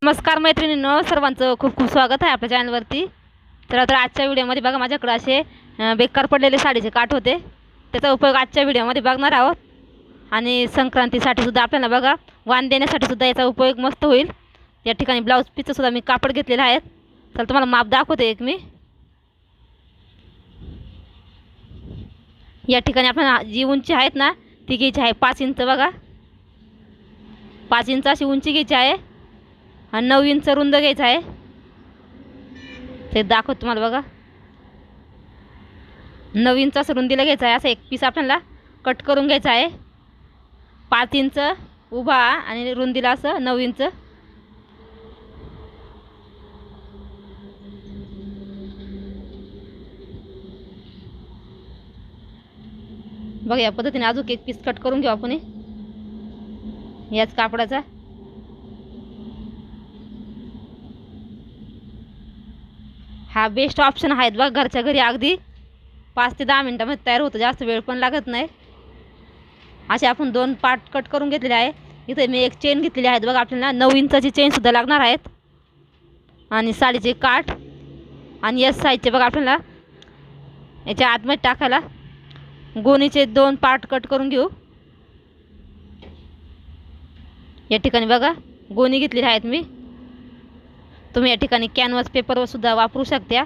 नमस्कार मैत्रिणींनो सर्वांचं खूप खूप स्वागत आहे आपल्या चॅनलवरती. तर तर आजच्या व्हिडिओमध्ये बघा माझ्याकडे असे बेकार पडलेले साडीचे काठ होते. त्याचा उपयोग आजच्या व्हिडिओमध्ये बघणार आहोत. आणि संक्रांतीसाठी सुद्धा आपल्याला बघा वाण देण्यासाठी सुद्धा याचा उपयोग मस्त होईल. या ठिकाणी ब्लाऊज पीसचं सुद्धा मी कापड घेतलेलं आहे. तर तुम्हाला माप दाखवते एक मी. या ठिकाणी आपण जी उंची आहेत ना ती घ्यायची आहे पाच इंच बघा. पाच इंच अशी उंची घ्यायची आहे. आणि नऊ इंच रुंद घ्यायचं आहे. ते दाखवत तुम्हाला बघा. नऊ इंच असं रुंदीला घ्यायचा आहे. असं एक पीस आपल्याला कट करून घ्यायचं आहे. पाच इंच उभा आणि रुंदीला असं नऊ इंच बघा या पद्धतीने अजून एक पीस कट करून घेऊ आपण याच कापडाचा. हा बेस्ट ऑप्शन आहेत बघा घरच्या घरी अगदी पाच ते दहा मिनटामध्ये तयार होतं. जास्त वेळ पण लागत नाही. असे आपण दोन पार्ट कट करून घेतलेले आहे. इथे मी एक चेन घेतलेली आहेत बघा आपल्याला नऊ इंचाची चेनसुद्धा लागणार आहेत. आणि साडीचे काठ आणि या साईजचे बघा आपल्याला. याच्या आतमध्ये टाकायला गोणीचे दोन पार्ट कट करून घेऊ. या ठिकाणी बघा गोणी घेतलेली आहेत मी. तुम्ही या ठिकाणी कॅनव्हास पेपरवर सुद्धा वापरू शकता.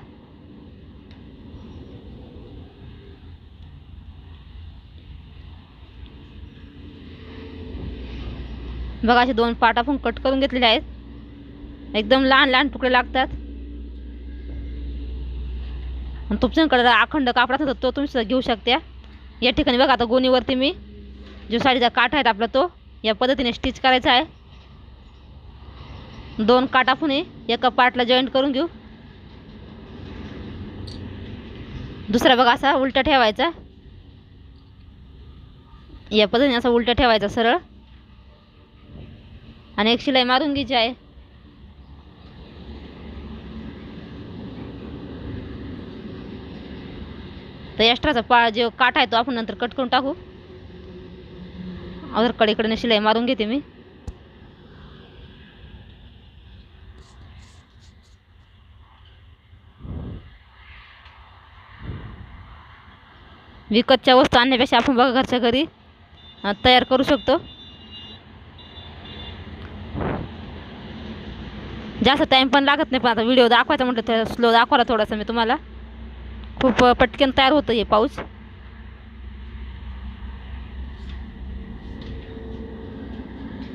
बघा असे दोन पाट आपण कट करून घेतलेले आहेत. एकदम लहान लहान तुकडे लागतात. आणि तुमच्याकडे अखंड कापड असेल तो तुम्ही सुद्धा घेऊ शकता. या ठिकाणी बघा आता गोणीवरती मी जो साडीचा काठ आहे आपला तो या पद्धतीने स्टिच करायचा आहे. दोन काटा आपण एका पार्टला जॉईंट करून घेऊ. दुसरा बघा असा उलटा ठेवायचा. या पद्धतीने असा उलटा ठेवायचा सरळ. आणि एक शिलाई मारून घ्यायची आहे. तर एक्स्ट्राचा पा जो काटा आहे तो आपण नंतर कट करून टाकू. अगर कडेकडे शिलाई मारून घेते मी. विकतच्या वस्तू आणण्यापेक्षा आपण बघा घरच्या घरी तयार करू शकतो. जास्त टाईम पण लागत नाही पण आता व्हिडिओ दाखवायचा म्हटलं तर स्लो दाखवला थोडासा मी तुम्हाला. खूप पटकन तयार होतं हे पाऊस.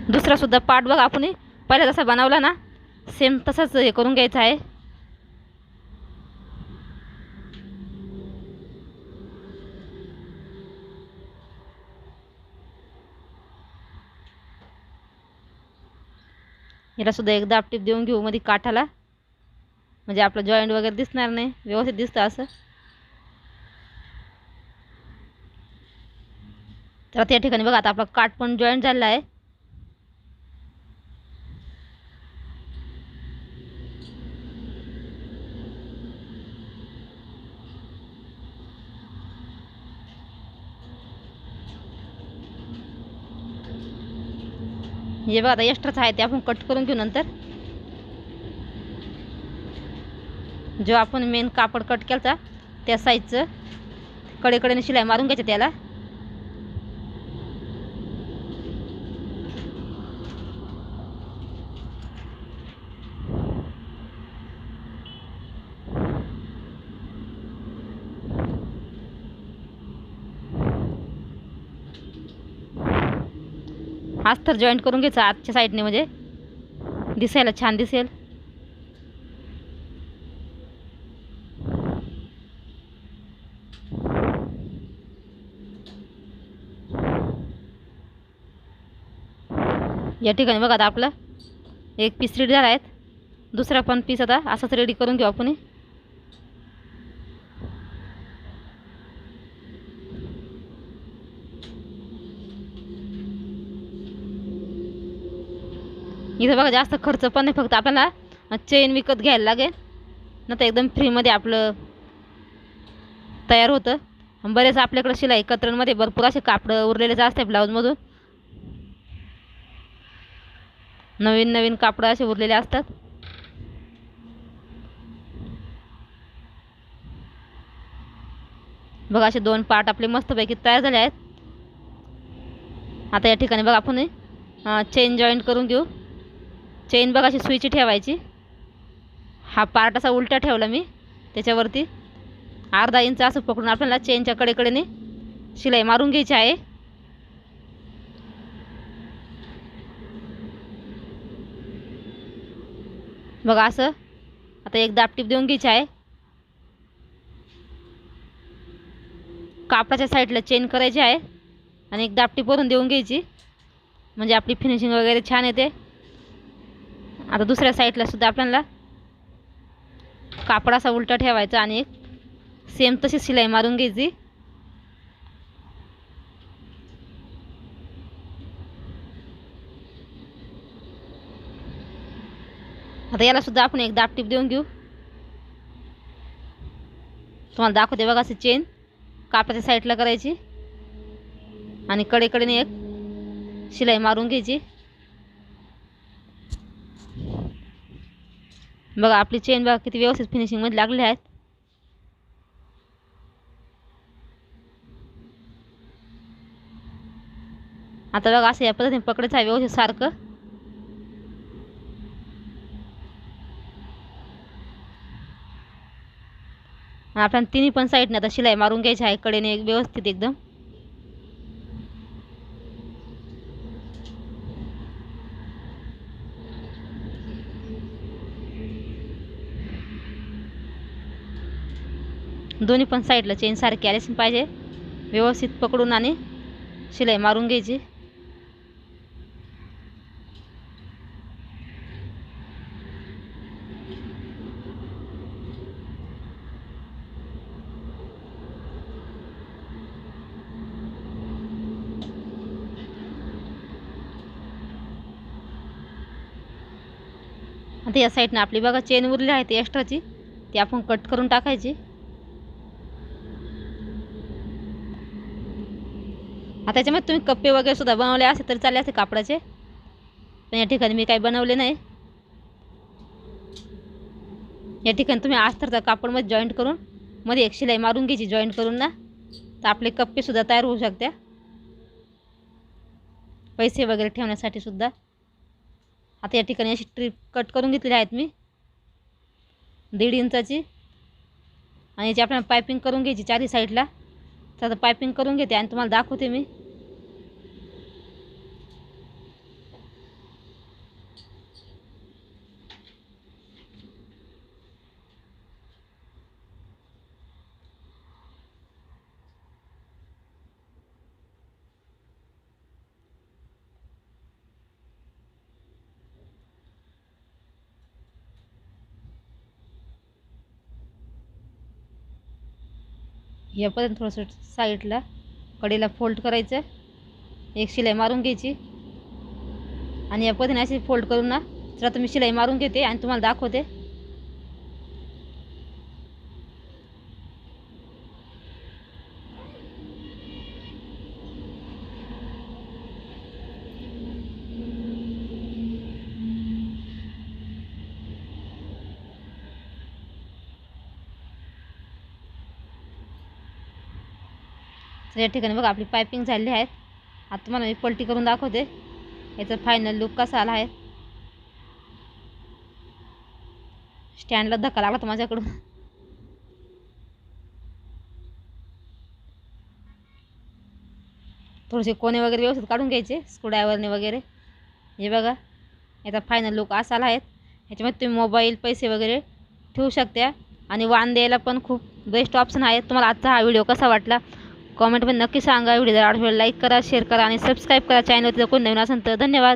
दुसरासुद्धा पार्ट बघा आपण. पहिला जसा बनवला ना सेम तसाच हे करून घ्यायचं आहे. याला सुद्धा एकदा आपटीप देऊन घेऊ मध्ये काठाला. म्हणजे आपलं जॉईंट वगैरे दिसणार नाही. व्यवस्थित दिसतं असं. तर त्या ठिकाणी बघा आता आपला काठ पण जॉईंट झालेला आहे. हे बघा आता एक्स्ट्राच आहे ते आपण कट करून घेऊ नंतर. जो आपण मेन कापड कट केलता त्या साईजचं कडेकडेने शिलाई मारून घ्यायचं त्याला. अस्तर जॉईंट करून घ्यायचं आतच्या साईडने म्हणजे. दिसायला छान दिसेल. या ठिकाणी बघा आता आपलं एक पीस रेडी झाला आहेत दुसरा पण पीस आता असाच रेडी करून घेऊ आपण इथं बघा जास्त खर्च पण नाही फक्त आपल्याला चेन विकत घ्यायला लागेल. न तर एकदम फ्रीमध्ये आपलं तयार होतं. बरेच आपल्याकडं शिलाई कतरणमध्ये भरपूर असे कापडं उरलेलेच असते ब्लाऊजमधून. नवीन नवीन कापडं असे उरलेले असतात. बघा असे दोन पार्ट आपले मस्तपैकी तयार झाले आहेत. आता या ठिकाणी बघा आपण चेन जॉईंट करून घेऊ. चेन बघा अशी सुईची ठेवायची. हा पार्ट असा उलटा ठेवला मी. त्याच्यावरती अर्धा इंच असं पकडून आपल्याला चेनच्या कडेकडेने शिलाई मारून घ्यायची आहे. बघा असं. आता एक दापटीप देऊन घ्यायची आहे. कापडाच्या साईडला चेन करायची आहे. आणि एक दापटीप वरून देऊन घ्यायची. म्हणजे आपली फिनिशिंग वगैरे छान येते. आता दुसऱ्या साईडला सुद्धा आपल्याला कापड असा उलटा ठेवायचा आणि एक सेम तशी शिलाई मारून घ्यायची. आता याला सुद्धा आपण एक दापटीप देऊन घेऊ. तुम्हाला दाखवते बघा अशी चेन कापडाच्या साईडला करायची. आणि कडेकडेने एक शिलाई मारून घ्यायची. बघा आपली चेन बघा किती व्यवस्थित फिनिशिंगमध्ये लागले आहेत. आता बघा असं या पद्धतीने पकडायचं आहे व्यवस्थित सारखं. आपल्याला तिन्ही पण साईडने आता शिलाई मारून घ्यायची आहे कडेने एक व्यवस्थित एकदम. दोन्ही पण साईडला चेन सारखी आलीच पाहिजे. व्यवस्थित पकडून आणि शिलाई मारून घ्यायची. आता या साईडनं आपली बघा चेन उरली आहे ती एक्स्ट्राची ती आपण कट करून टाकायची. आता त्याच्यामध्ये तुम्ही कप्पे वगैरे सुद्धा बनवले असे तरी चालले असते कापडाचे. पण या ठिकाणी मी काही बनवले नाही. या ठिकाणी तुम्ही आस्तरचा कापडमध्ये जॉईंट करून मध्ये एक शिलाई मारून घ्यायची जॉईंट करून ना. तर आपले कप्पेसुद्धा तयार होऊ शकत्या पैसे वगैरे ठेवण्यासाठी सुद्धा. आता या ठिकाणी अशी ट्रिप कट करून घेतलेली आहेत मी. दीड इंचाची. आणि याची आपल्याला पायपिंग करून घ्यायची चारही साईडला तर पायपिंग करून घेते आणि तुम्हाला दाखवते मी. या थोडंसं साईडला कडेला फोल्ड करायचं. एक शिलाई मारून घ्यायची. आणि या पद्धतीने अशी फोल्ड करून ना. तर आता मी शिलाई मारून घेते आणि तुम्हाला दाखवते. तर या ठिकाणी बघा आपली पायपिंग झालेली आहेत. आता तुम्हाला मी पलटी करून दाखवते. याचा फायनल लुक कसा आला आहे. स्टँडला धक्का लागला तर माझ्याकडून. थोडेसे कोणे वगैरे व्यवस्थित काढून घ्यायचे स्क्रूड्रायव्हरने वगैरे. हे बघा याचा फायनल लुक असा आला आहे. ह्याच्यामध्ये तुम्ही मोबाईल पैसे वगैरे ठेवू शकता. आणि वाण द्यायला पण खूप बेस्ट ऑप्शन आहे. तुम्हाला आजचा हा व्हिडिओ कसा वाटला? कॉमेंटमध्ये नक्की सांगा. व्हिडिओ जर आवडला लाईक करा शेअर करा आणि सबस्क्राईब करा. चॅनलवरती कोण नवीन असेल तर धन्यवाद.